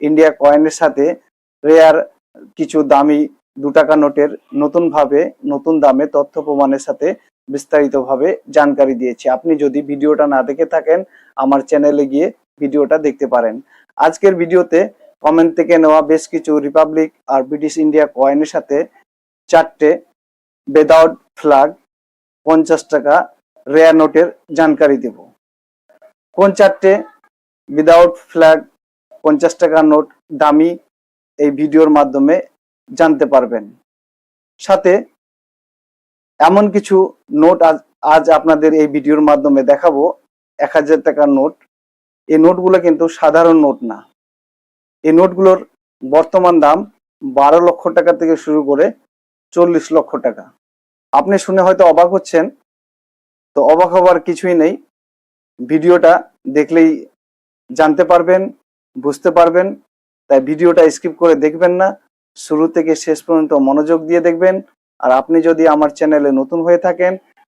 India কয়েনের সাথে rare কিছু দামি দু টাকা নোটের নতুন ভাবে নতুন দামে তথ্য প্রমাণের সাথে বিস্তারিতভাবে জানকারি দিয়েছি। আপনি যদি ভিডিওটা না দেখে থাকেন, আমার চ্যানেলে গিয়ে ভিডিওটা দেখতে পারেন। আজকের ভিডিওতে কমেন্ট থেকে নেওয়া বেশ কিছু রিপাবলিক আর ব্রিটিশ ইন্ডিয়া কয়েনের সাথে চারটে উইদাউট ফ্ল্যাগ পঞ্চাশ টাকা রেয়ার নোটের জানকারি দেব। কোন চারটে উইদাউট ফ্ল্যাগ পঞ্চাশ টাকার নোট দামি এই ভিডিওর মাধ্যমে জানতে পারবেন। সাথে এমন কিছু নোট আজ আজ আপনাদের এই ভিডিওর মাধ্যমে দেখাবো। এক হাজার টাকার নোট। এই নোটগুলো কিন্তু সাধারণ নোট না। এই নোটগুলোর বর্তমান দাম বারো লক্ষ টাকা থেকে শুরু করে চল্লিশ লক্ষ টাকা। আপনি শুনে হয়তো অবাক হচ্ছেন, তো অবাক হবার কিছুই নেই। ভিডিওটা দেখলেই জানতে পারবেন বুঝতে পারবেন, তাই ভিডিওটা স্কিপ করে দেখবেন না। শুরু থেকে শেষ পর্যন্ত মনোযোগ দিয়ে দেখবেন। আর আপনি যদি আমার চ্যানেলে নতুন হয়ে থাকেন,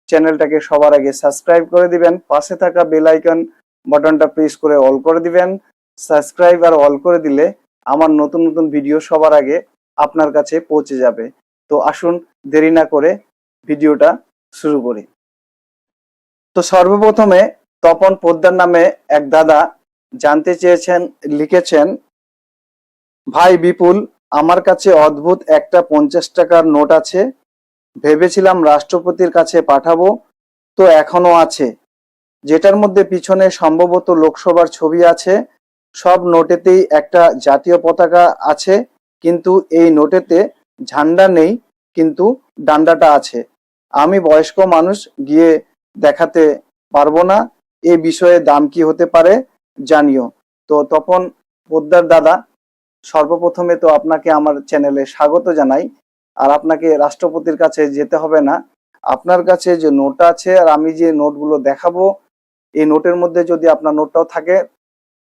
চ্যানেলটাকে সবার আগে সাবস্ক্রাইব করে দিবেন। পাশে থাকা বেল আইকন বাটনটা প্রেস করে অল করে দিবেন। সাবস্ক্রাইব আর অল করে দিলে আমার নতুন নতুন ভিডিও সবার আগে আপনার কাছে পৌঁছে যাবে। তো আসুন, দেরি না করে ভিডিওটা শুরু করি। তো সর্বপ্রথমে তপন পোদ্দার নামে এক দাদা জানতে চেয়েছেন, লিখেছেন, ভাই বিপুল, আমার কাছে অদ্ভুত একটা পঞ্চাশ টাকার নোট আছে। ভেবেছিলাম রাষ্ট্রপতির কাছে পাঠাবো, তো এখনও আছে। যেটার মধ্যে পিছনে সম্ভবত লোকসভার ছবি আছে। সব নোটেতেই একটা জাতীয় পতাকা আছে, কিন্তু এই নোটেতে ঝান্ডা নেই, কিন্তু ডান্ডাটা আছে। আমি বয়স্ক মানুষ, গিয়ে দেখাতে পারব না। এ বিষয়ে দাম কি হতে পারে? জানিও। তো তখন পোদ্দার দাদা, সর্বপ্রথমে তো আপনাকে আমার চ্যানেলে স্বাগত জানাই। আর আপনাকে রাষ্ট্রপতির কাছে যেতে হবে না। আপনার কাছে যে নোট আছে আর আমি যে নোটগুলো দেখাবো, এই নোটের মধ্যে যদি আপনার নোটটাও থাকে,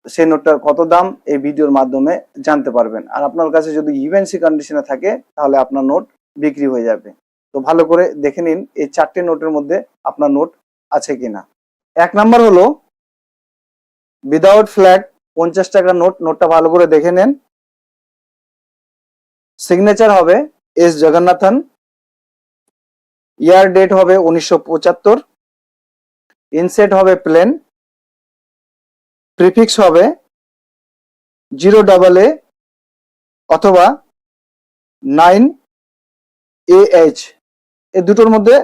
সেই নোটটার কত দাম এই ভিডিওর মাধ্যমে জানতে পারবেন। আর আপনার কাছে যদি ইভেন্সি কন্ডিশনে থাকে, তাহলে আপনার নোট বিক্রি হয়ে যাবে। তো ভালো করে দেখে নিন এই চারটে নোটের মধ্যে আপনার নোট আছে কিনা। এক নাম্বার হলো উইদাউট ফ্ল্যাগ পঞ্চাশ টাকার নোট নোটটা ভালো করে দেখে নেন। সিগনেচার হবে এস জগন্নাথন। ইয়ার ডেট হবে উনিশশো পঁচাত্তর। ইনসেট হবে প্লেন প্রিফিক্স হবে জিরো ডাবল এ অথবা নাইন এ এইচ এ দুটোর মধ্যে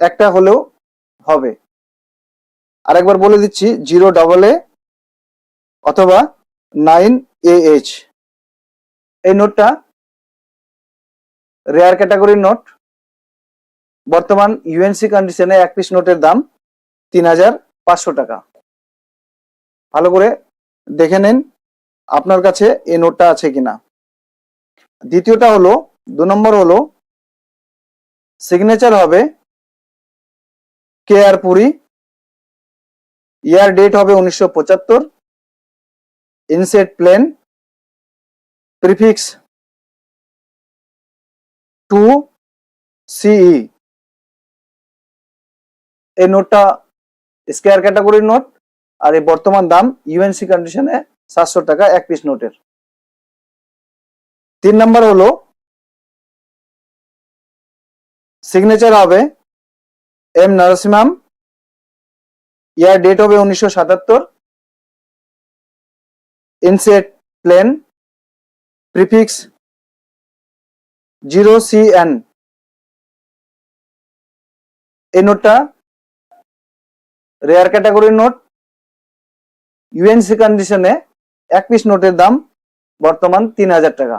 একটা হলেও হবে। আরেকবার বলে দিচ্ছি, জিরো ডাবল এ অথবা নাইন এ এইচ এই নোটটা রেয়ার ক্যাটাগরির নোট। বর্তমান ইউএনসি কন্ডিশনে এক পিস নোটের দাম তিন হাজার পাঁচশো টাকা। ভালো করে দেখে নিন আপনার কাছে এই নোটটা আছে কিনা। দ্বিতীয়টা হলো, দু নম্বর হলো সিগনেচার হবে কে আর পুরি ইয়ার ডেট হবে উনিশশো পঁচাত্তর। ইনসেট প্লেন, প্রিফিক্স টু সিই। এই নোটটা স্কোয়ার ক্যাটাগরির নোট, আর এই বর্তমান দাম ইউএনসি কন্ডিশনে সাতশো টাকা এক পিস নোটের। তিন নম্বর হলো সিগনেচার হবে এম নরসিমাম ইয়ার ডেট হবে উনিশশো সাতাত্তর। Inset plain prefix zero C N. এই নোটটা রেয়ার ক্যাটাগরির নোট। ইউএনসি কন্ডিশনে এক পিস নোটের দাম বর্তমান তিন হাজার টাকা।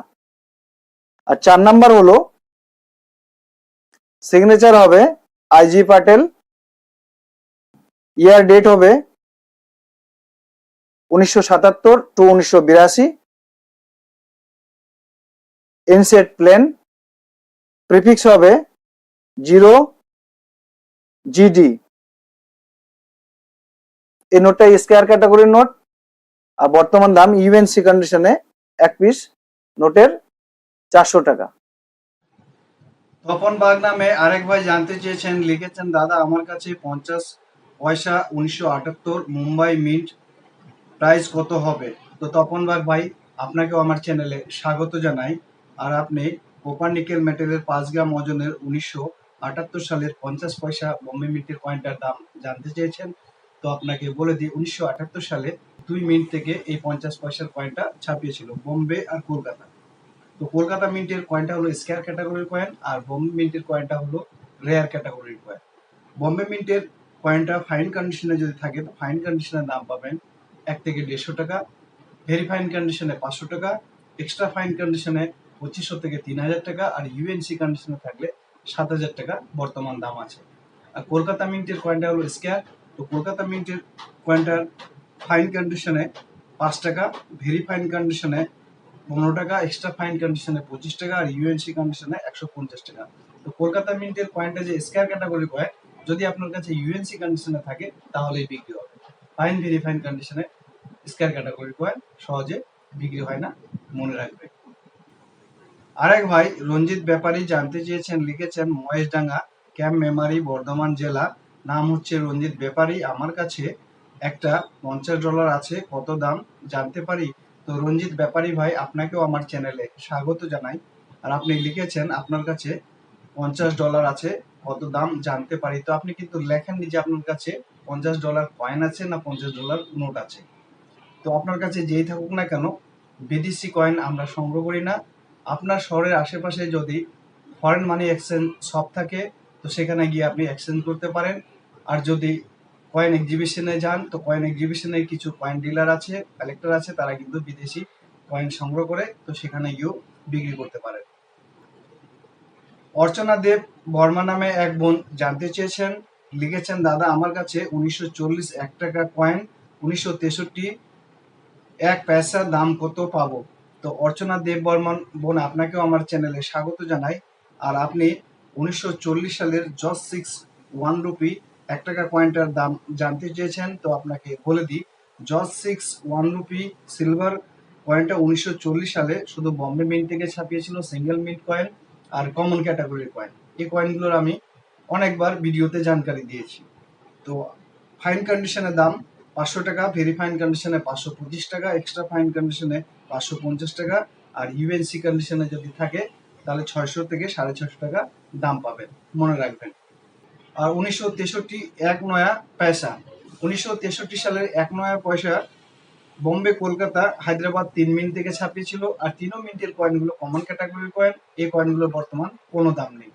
আর চার নাম্বার হলো সিগনেচার হবে আইজি পাটেল ইয়ার ডেট হবে উনিশশো সাতাত্তর টু উনিশশো বিরাশি। ইনসেট প্লেন প্রিফিক্স হবে জিরো জিডি। এই নোটটা স্কোয়ার ক্যাটাগরির নোট আর বর্তমান দাম ইউএনসি কন্ডিশনে এক পিস নোটের চারশো টাকা। তপন বাগ নামে আরেক ভাই জানতে চেয়েছেন, লিখেছেন, দাদা, আমার কাছে পঞ্চাশ পয়সা উনিশশো আটাত্তর মুম্বাই মিন্ট প্রাইস কত হবে? তো তপন বাগ ভাই, আপনাকেও আমার চ্যানেলে স্বাগত জানাই। আর আপনি কোপার নিকেল মেটেলের পাঁচ গ্রাম ওজনের উনিশশো আটাত্তর সালের পঞ্চাশ পয়সা বম্বে মিন্টের কয়েনটার দাম জানতে চেয়েছেন। তো আপনাকে বলে দিই, উনিশশো আটাত্তর সালে দুই মিনিট থেকে এই পঞ্চাশ পয়সার কয়েনটা ছাপিয়েছিল বোম্বে আর কলকাতা। তো কলকাতা মিন্টের কয়েনটা হলো স্কোয়ার ক্যাটাগরির কয়েন আর বোম্বে মিন্টের কয়েনটা হলো রেয়ার ক্যাটাগরির কয়েন বোম্বে মিন্টের কয়েনটা ফাইন কন্ডিশনে যদি থাকে, তো ফাইন কন্ডিশনের দাম পাবেন এক থেকে দেড়শো টাকা। ভেরি ফাইন কন্ডিশনে পাঁচশো টাকা এক্সট্রা ফাইন কন্ডিশনে পঁচিশশো থেকে তিন হাজার টাকা, আর ইউএনসি কন্ডিশনে থাকলে সাত হাজার টাকা বর্তমান দাম আছে। আর কলকাতা মিন্টের কয়েনটা হলো স্কোয়ার তো কলকাতা মিন্টের কয়েনটার ফাইন কন্ডিশনে পাঁচ টাকা ভেরি ফাইন কন্ডিশনে পনেরো টাকা এক্সট্রা ফাইন কন্ডিশনে পঁচিশ টাকা, আর ইউএনসি কন্ডিশনে একশো পঞ্চাশ টাকা। তো কলকাতা মিন্টের কয়েনটা যে স্কোয়ার ক্যাটাগরি কয়েন যদি আপনার কাছে ইউএনসি কন্ডিশনে থাকে, তাহলেই বিক্রি হবে। ফাইন ভেরি ফাইন কন্ডিশনে স্কোয়ার ক্যাটাগরি কয়েন সহজে বিক্রি হয় না, মনে রাখবে। আরেক ভাই রঞ্জিত ব্যাপারী জানতে চেয়েছেন, লিখেছেন, মহেশডাঙ্গা ক্যাম্প মেমারি, বর্ধমান জেলা। নাম হচ্ছে রঞ্জিত ব্যাপারী। আমার কাছে একটা পঞ্চাশ ডলার আছে, কত দাম জানতে পারি? তো রঞ্জিত ব্যাপারী ভাই, আপনাকেও আমার চ্যানেলে স্বাগত জানাই। আর আপনি লিখেছেন, আপনার কাছে পঞ্চাশ ডলার আছে। কত দাম জানতে পারি। তো আপনি কিন্তু লেখেননি যে আপনার কাছে পঞ্চাশ ডলার কয়েন আছে না পঞ্চাশ ডলার নোট আছে। তো আপনার কাছে যেই থাকুক না কেন, বিদেশি কয়েন আমরা সংগ্রহ করি না। আপনার শহরের আশেপাশে যদি ফরেন মানি এক্সচেঞ্জ শপ থাকে, তো সেখানে গিয়ে আপনি এক্সচেঞ্জ করতে পারেন। আর যদি কয়েন এক্সিবিশনে যান, তো কয়েন এক্সিবিশনে কিছু কয়েন ডিলার আছে কালেক্টর আছে, তারা কিন্তু বিদেশি কয়েন সংগ্রহ করে, তো সেখানে গিয়েও বিক্রি করতে পারেন। অর্চনা দেব বর্মা নামে এক বোন জানতে চেয়েছেন, লিখেছেন, দাদা, আমার কাছে উনিশশো চল্লিশ এক টাকা কয়েন উনিশশো তেষট্টি এক পয়সার দাম কত পাবো? তো অর্চনা দেব বর্মন বোন, আপনাকেও আমার চ্যানেলে স্বাগত জানাই। আর আপনি উনিশশো চল্লিশ সালের জস সিক্স ওয়ান রুপি এক টাকা কয়েনটার দাম জানতে চেয়েছেন, তো আপনাকে বলে দিই, জস সিক্স ওয়ান রুপি সিলভার কয়েনটা উনিশশো চল্লিশ সালে শুধু বম্বে মিন্ট থেকে ছাপিয়েছিল সিঙ্গেল মিন্ট কয়েন আর কমন ক্যাটাগরির কয়েন এই কয়েনগুলোর আমি অনেকবার ভিডিওতে জানকারি দিয়েছি। তো ফাইন কন্ডিশনের দাম পাঁচশো টাকা ভেরি ফাইন কন্ডিশনে পাঁচশো পঁচিশ টাকা এক্সট্রা ফাইন কন্ডিশনে পাঁচশো পঞ্চাশ টাকা, আর ইউএনসি কন্ডিশনে যদি থাকে, তাহলে ছয়শো থেকে সাড়ে ছয়শো টাকা দাম পাবেন, মনে রাখবেন। আর উনিশশো তেষট্টি এক নয়া পয়সা। উনিশশো তেষট্টি সালের এক নয়া পয়সা বোম্বে, কলকাতা, হায়দ্রাবাদ তিন মিনিট থেকে ছাপিয়েছিল আর তিনও মিনিটের কয়েনগুলো কমন ক্যাটাগরির কয়েন এই কয়েনগুলোর বর্তমান কোনো দাম নেই।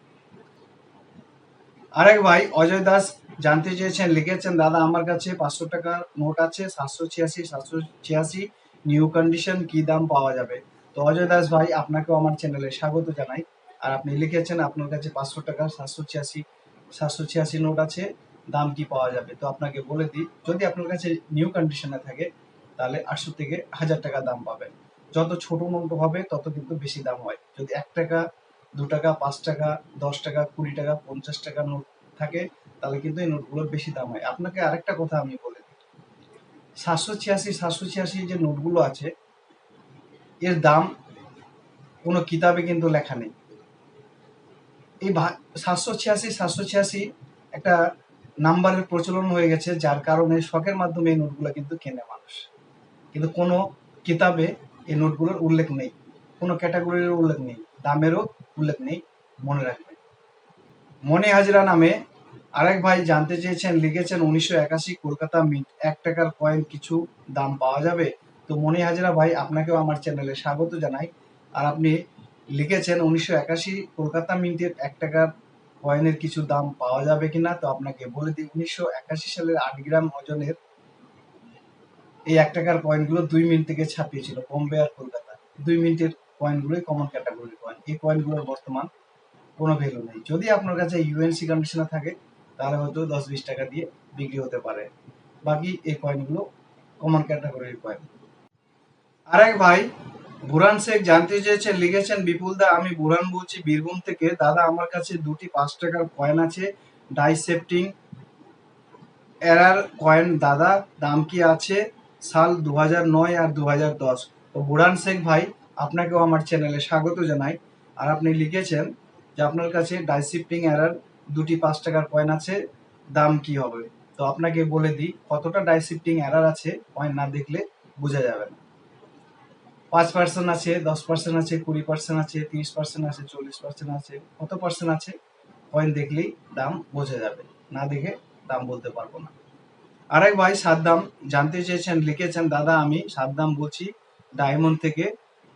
আরেক ভাই, অজয় দাস, জানতে চেয়েছেন, লিখেছেন, দাদা, আমার কাছে পাঁচশো টাকার নোট আছে, সাতশো ছিয়াশি সাতশো ছিয়াশি নিউ কন্ডিশন কি দাম পাওয়া যাবে? তো অজয় দাস ভাই, আপনাকেও আমার চ্যানেলে স্বাগত জানাই। আর আপনি লিখেছেন, আপনার কাছে পাঁচশো টাকা সাতশো ছিয়াশি সাতশো ছিয়াশি নোট আছে, দাম কি পাওয়া যাবে? তো আপনাকে বলে দিই, যদি আপনার কাছে নিউ কন্ডিশনে থাকে তাহলে আটশো থেকে হাজার টাকা দাম পাবেন। যত ছোট নোট হবে, তত কিন্তু বেশি দাম হয়। যদি এক টাকা, দু টাকা, পাঁচ টাকা, দশ টাকা, কুড়ি টাকা, পঞ্চাশ টাকা নোট থাকে, তাহলে কিন্তু এই নোটগুলোর বেশি দাম হয়। আপনাকে আরেকটা কথা আমি বলে সাতশো ছিয়াশি সাতশো ছিয়াশি যে নোটগুলো আছে, এর দাম কোনো কিতাবে কিন্তু লেখা নেই। এই সাতশো ছিয়াশি সাতশো ছিয়াশি একটা নাম্বারের প্রচলন হয়ে গেছে, যার কারণে শখের মাধ্যমে এই নোটগুলো কিন্তু কেনে মানুষ। কিন্তু কোনো কিতাবে এই নোটগুলোর উল্লেখ নেই। কোনো ক্যাটাগরির উল্লেখ নেই। দামেরও উল্লেখ নেই মনে রাখবেন। মনে হাজরা নামে আরেক ভাই জানতে চেয়েছেন, লিখেছেন, উনিশশো একাশি কলকাতা মিন্ট, এক টাকার কয়েন কিছু দাম পাওয়া যাবে? তো মনে হাজরা ভাই, আপনাকেও আমার চ্যানেলে স্বাগত জানাই। আর আপনি লিখেছেন, উনিশশো একাশি কলকাতা মিন্টের এক টাকার কয়েনের কিছু দাম পাওয়া যাবে কিনা? তো আপনাকে বলে দিই, উনিশশো একাশি সালের আট গ্রাম ওজনের এই এক টাকার কয়েনগুলো দুই মিনিট থেকে ছাপিয়েছিল, বোম্বে আর কলকাতা। দুই মিনিটের কয়েনগুলোই কমন ক্যাটাগরির কয়েন এই কয়েনগুলোর বর্তমান কোনো ভ্যালু নেই। যদি আপনার কাছে ইউএনসি কন্ডিশনে থাকে, তাহলে হয়তো দশ বিশ টাকা দিয়ে বিক্রি হতে পারে। বাকি এই কয়েনগুলো কমন ক্যাটাগরির কয়েন আরেক ভাই বুরান শেখ জানতে চেয়েছেন, লিখেছেন, বিপুল দা, আমি বুরান বলছি বীরভূম থেকে। দাদা, আমার কাছে দুটি পাঁচ টাকার কয়েন আছে। ডাইসেপ্টিং এরার কয়েন দাদা, দাম কি আছে? সাল দু আর দু দশ। তো বুরান শেখ ভাই, আপনাকেও আমার চ্যানেলে স্বাগত জানাই। আর আপনি লিখেছেন যে আপনার কাছে ডাইসিপ্টিং এরার দুটি পাঁচ টাকার কয়েন আছে, দাম কি হবে? তো আপনাকে বলে দিই, কতটা ডাইসিপ্টিং এরার আছে কয়েন না দেখলে বোঝা যাবে না। পাঁচ পার্সেন্ট আছে, দশ পার্সেন্ট আছে, কুড়ি পার্সেন্ট আছে, তিরিশ পার্সেন্ট আছে, চল্লিশ পার্সেন্ট আছে, কত পার্সেন্ট আছে? কয়েন দেখলেই দাম বোঝা যাবে, না দেখে দাম বলতে পারব না। আরেক ভাই সাদ্দাম জানতে চেয়েছেন, লিখেছেন, দাদা, আমি সাদ্দাম বলছি ডায়মন্ড থেকে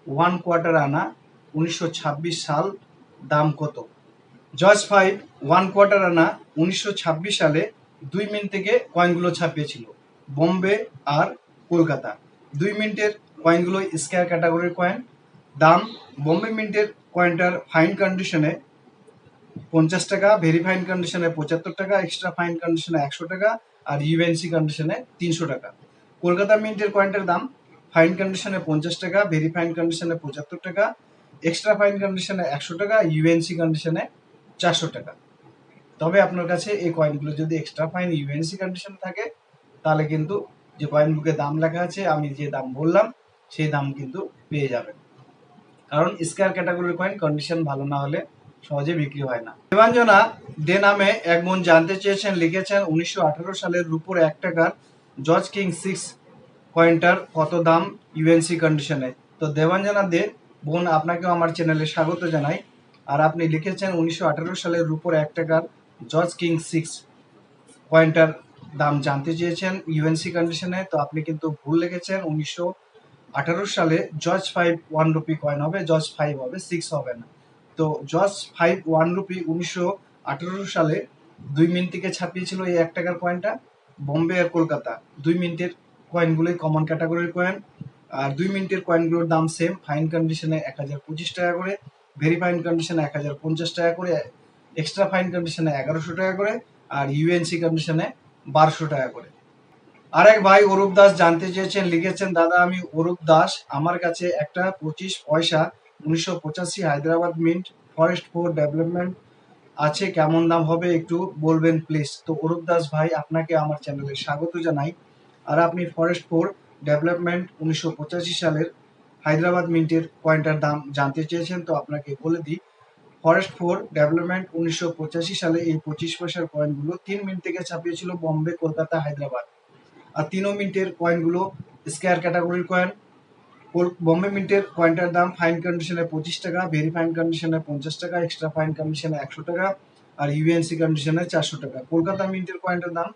ওয়ান কোয়ার্টার আনা উনিশশো ছাব্বিশ সাল দাম কত? জজ ফাইভ, ওয়ান কোয়ার্টার আনা উনিশশো ছাব্বিশ সালে দুই মিনিট থেকে কয়েনগুলো ছাপিয়েছিল, বোম্বে আর কলকাতা। দুই মিনিটের কয়েনগুলো স্কোয়ার ক্যাটাগরির কয়েন। দাম বোম্বে মিন্টের কয়েনটার ফাইন কন্ডিশনে পঞ্চাশ টাকা, ভেরি ফাইন কন্ডিশনে পঁচাত্তর টাকা, এক্সট্রা ফাইন কন্ডিশনে একশো টাকা আর ইউএনসি কন্ডিশনে তিনশো টাকা। কলকাতা মিন্টের কয়েনটার দাম ফাইন কন্ডিশনে পঞ্চাশ টাকা ভেরি ফাইন কন্ডিশনে পঁচাত্তর টাকা এক্সট্রা ফাইন কন্ডিশনে একশো টাকা ইউএনসি কন্ডিশনে চারশো টাকা। তবে আপনার কাছে এই কয়েনগুলো যদি এক্সট্রা ফাইন ইউএনসি কন্ডিশনে থাকে, তাহলে কিন্তু যে কয়েন বুকে দাম লেখা আছে, আমি যে দাম বললাম, সেই দাম কিন্তু পেয়ে যাবেন। কারণ স্কোয়ার ক্যাটাগরির কয়েন কন্ডিশন ভালো না হলে সহজে বিক্রি হয় না। দেবাঞ্জনা দে নামে এক বোন জানতে চেয়েছেন, লিখেছেন, উনিশশো আঠারো সালের রুপোর এক টাকার জর্জ কিং সিক্স কয়েনটার কত দাম ইউএনসি কন্ডিশনে? তো দেবাঞ্জনা দে, বোন, আপনাকেও আমার চ্যানেলে স্বাগত জানাই। আর আপনি লিখেছেন, উনিশশো আঠারো সালের রুপোর এক টাকার জর্জ কিং সিক্স কয়েনটার দাম জানতে চেয়েছেন ইউএনসি কন্ডিশনে। তো আপনি কিন্তু ভুল লিখেছেন, উনিশশো আঠারো সালে George five one rupee coin হবে জর্জ ফাইভ হবে, সিক্স হবে না। তো জর্জ ফাইভ ওয়ান রুপি উনিশশো আঠারো সালে দুই মিনিট থেকে ছাপিয়েছিল এই এক টাকার কয়েনটা বম্বে আর কলকাতা দুই মিনিটের কয়েনগুলোই কমন ক্যাটাগরির কয়েন আর দুই মিনিটের কয়েনগুলোর দাম সেম ফাইন কন্ডিশনে এক হাজার পঁচিশ টাকা করে ভেরি ফাইন কন্ডিশনে এক হাজার পঞ্চাশ টাকা করে এক্সট্রা ফাইন কন্ডিশনে এগারোশো টাকা করে, আর ইউএনসি কন্ডিশনে বারোশো টাকা করে। আরেক ভাই অরূপ দাস জানতে চেয়েছেন, লিখেছেন, দাদা, আমি অরূপ দাস। আমার কাছে একটা পঁচিশ পয়সা উনিশশো পঁচাশি Hyderabad mint forest for development আছে, কেমন দাম হবে একটু বলবেন প্লিজ তো অরূপ দাস ভাই, আপনাকে আমার চ্যানেলে স্বাগত জানাই। আর আপনি ফরেস্ট ফোর ডেভেলপমেন্ট উনিশশো পঁচাশি সালের হায়দ্রাবাদ মিন্টের কয়েনটার দাম জানতে চেয়েছেন, তো আপনাকে বলে দিই, ফরেস্ট ফোর ডেভেলপমেন্ট উনিশশো পঁচাশি সালে এই পঁচিশ পয়সার কয়েনগুলো তিন মিনিট থেকে ছাপিয়েছিল বম্বে, কলকাতা, হায়দ্রাবাদ। আর তিনও মিনিটের কয়েনগুলো স্কোয়ার ক্যাটাগরির কয়েন বম্বে মিন্টের কয়েনটার দাম ফাইন কন্ডিশনে পঁচিশ টাকা ভেরি ফাইন কন্ডিশনে পঞ্চাশ টাকা এক্সট্রা ফাইন কন্ডিশনে একশো টাকা আর ইউএনসি কন্ডিশনে চারশো টাকা কলকাতা মিন্টের কয়েনটার দাম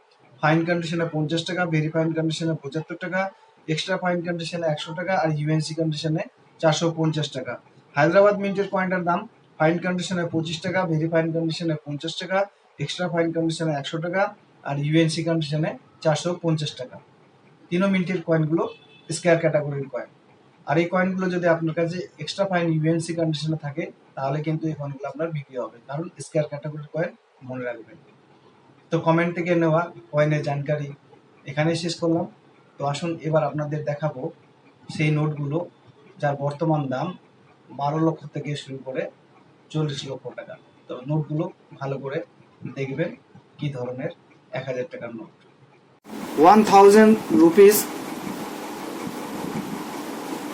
ফাইন কন্ডিশনে পঞ্চাশ টাকা ভেরি ফাইন কন্ডিশনে পঁচাত্তর টাকা এক্সট্রা ফাইন কন্ডিশনে একশো টাকা আর ইউএনসি কন্ডিশনে চারশো পঞ্চাশ টাকা হায়দ্রাবাদ মিন্টের কয়েনটার দাম ফাইন কন্ডিশনে পঁচিশ টাকা ভেরি ফাইন কন্ডিশনে পঞ্চাশ টাকা এক্সট্রা ফাইন কন্ডিশনে একশো টাকা আর ইউএনসি কন্ডিশনে চারশো পঞ্চাশ টাকা তিনও মিনিটের কয়েনগুলো স্কোয়ার ক্যাটাগরির কয়েন আর এই কয়েনগুলো যদি আপনার কাছে এক্সট্রা ফাইন ইউএনসি কন্ডিশনে থাকে, তাহলে কিন্তু এই কয়েনগুলো আপনার বিক্রি হবে। কারণ স্কোয়ার ক্যাটাগরির কয়েন মনে রাখবেন। তো কমেন্ট থেকে নেওয়া কয়েনের জানকারি এখানেই শেষ করলাম। তো আসুন এবার আপনাদের দেখাবো সেই নোটগুলো যার বর্তমান দাম বারো লক্ষ থেকে শুরু করে চল্লিশ লক্ষ টাকা। তো নোটগুলো ভালো করে দেখবেন কি ধরনের এক হাজার টাকার নোট। ওয়ান থাউজেন্ড রুপিস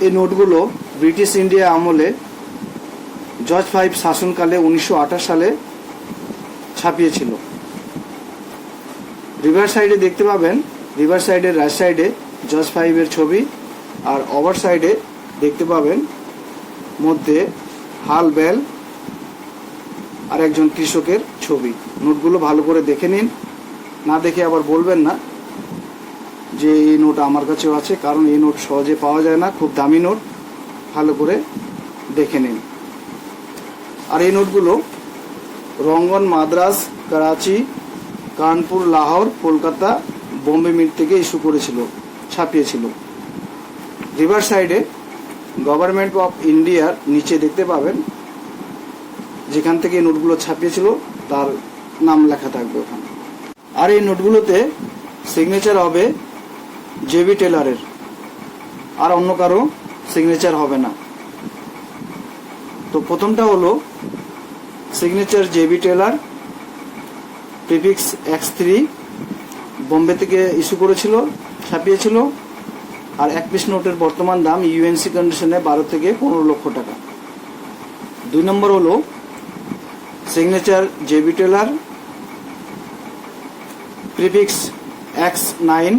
এই নোটগুলো ব্রিটিশ ইন্ডিয়া আমলে জর্জ ফাইভ শাসনকালে উনিশশো আঠাশ সালে ছাপিয়েছিল। রিভার সাইডে দেখতে পাবেন, রিভার সাইডের রাইট সাইডে জর্জ ফাইভের ছবি আর ওভার সাইডে দেখতে পাবেন, মধ্যে হাল বেল আর একজন কৃষকের ছবি। নোটগুলো ভালো করে দেখে নিন, না দেখে আবার বলবেন না। যে এই নোট আমার কাছেও আছে, কারণ এই নোট সহজে পাওয়া যায় না, খুব দামি নোট, ভালো করে দেখে নিন। আর এই নোটগুলো রঙ্গন মাদ্রাস করাচি, কানপুর, লাহোর, কলকাতা, বোম্বে মিট থেকে ইস্যু করেছিল, ছাপিয়েছিল। রিভার সাইডে গভর্নমেন্ট অফ ইন্ডিয়ার নিচে দেখতে পাবেন, যেখান থেকে এই নোটগুলো ছাপিয়েছিল, তার নাম লেখা থাকবে ওখানে। আর এই নোটগুলোতে সিগনেচার হবে জেবি টেলারের আর অন্য কারও সিগনেচার হবে না। তো প্রথমটা হলো signature JB Taylor prefix X three Bombay থেকে ইস্যু করেছিল, ছাপিয়েছিল, আর এক পিস নোটের বর্তমান দাম ইউএনসি কন্ডিশনে বারো থেকে পনেরো লক্ষ টাকা। দুই নম্বর হলো signature JB Taylor prefix X nine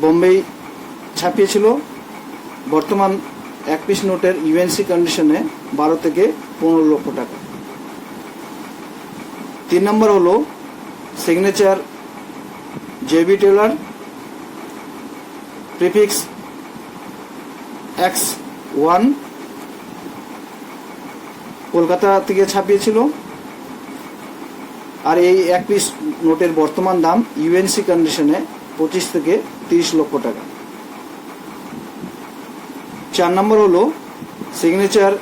Bombay ছাপিয়েছিল। বর্তমান এক পিস নোটের ইউএনসি কন্ডিশনে বারো থেকে পনেরো লক্ষ টাকা। তিন নম্বর হলো signature JB Taylor prefix X one Kolkata থেকে ছাপিয়েছিল। আর এই এক পিস নোটের বর্তমান দাম ইউএনসি কন্ডিশনে পঁচিশ থেকে তিরিশ লক্ষ টাকা। চার নম্বর হলো signature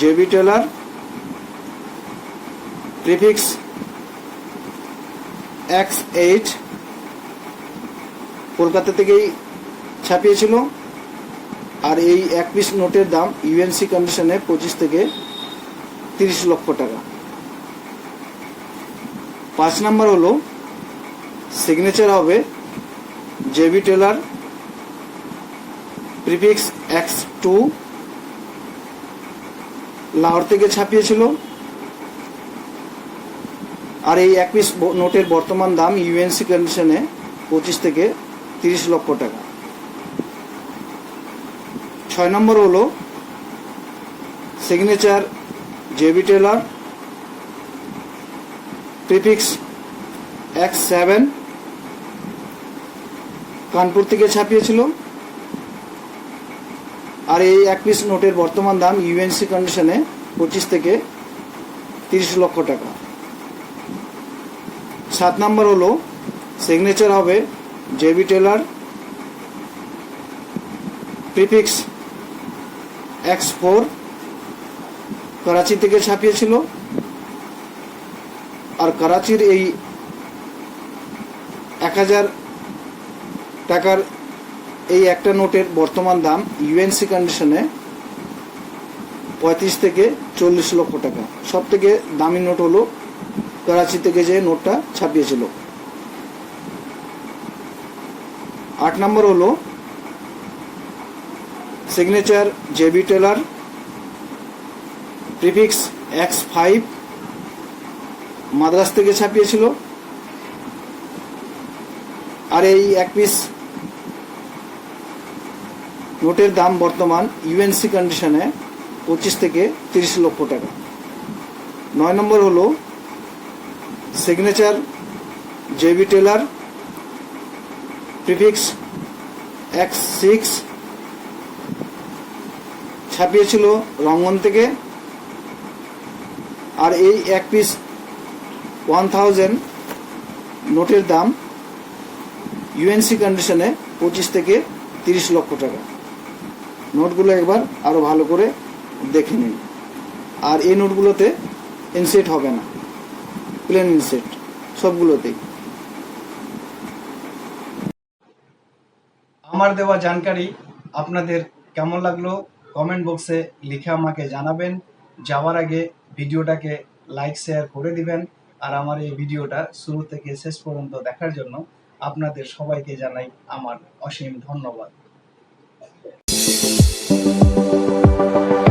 JB Taylor prefix X eight Kolkata থেকেই ছাপিয়েছিল। আর এই এক পিস নোটের দাম ইউএনসি কন্ডিশনে পঁচিশ থেকে তিরিশ লক্ষ টাকা। পাঁচ নাম্বার হলো সিগনেচার হবে JB Taylor, prefix X two, Lahore থেকে ছাপিয়েছিল। আর এই এক পিস নোটের বর্তমান দাম ইউএনসি কন্ডিশনে পঁচিশ থেকে তিরিশ লক্ষ টাকা। ছয় নম্বর হলো signature JB Taylor, prefix X seven Kanpur থেকে ছাপিয়েছিল। আর এই এক পিস নোটের বর্তমান দাম ইউএনসি কন্ডিশনে পঁচিশ থেকে তিরিশ লক্ষ টাকা। সাত নম্বর হলো সিগনেচার হবে JB Taylor prefix X four Karachi থেকে ছাপিয়েছিল। আর করাচির এই এক হাজার টাকার এই একটা নোটের বর্তমান দাম ইউএনসি কন্ডিশনে পঁয়ত্রিশ থেকে চল্লিশ লক্ষ টাকা। সব থেকে দামি নোট হলো করাচি থেকে যে নোটটা ছাপিয়েছিল। আট নম্বর হলো signature JB Taylor prefix X five Madras থেকে ছাপিয়েছিল। আর এই এক পিস নোটের দাম বর্তমান ইউএনসি কন্ডিশনে পঁচিশ থেকে তিরিশ লক্ষ টাকা। নয় নম্বর হলো signature JB Taylor prefix X six ছাপিয়েছিল Rangoon থেকে। আর এই এক পিস ওয়ান থাউজেন্ড নোটের দাম ইউএনসি কন্ডিশনে পঁচিশ থেকে তিরিশ লক্ষ টাকা। নোটগুলো একবার আরও ভালো করে দেখে নিন। আর এই নোটগুলোতে ইনসেট হবে না। প্লেন ইনসেট সবগুলোতেই। আমার দেওয়া জানকারি আপনাদের কেমন লাগল কমেন্ট বক্সে লিখে আমাকে জানাবেন। যাওয়ার আগে ভিডিওটাকে লাইক, শেয়ার করে দিবেন। আর আমার এই ভিডিওটা শুরু থেকে শেষ পর্যন্ত দেখার জন্য আপনাদের সবাইকে জানাই আমার অসীম ধন্যবাদ। Thank you.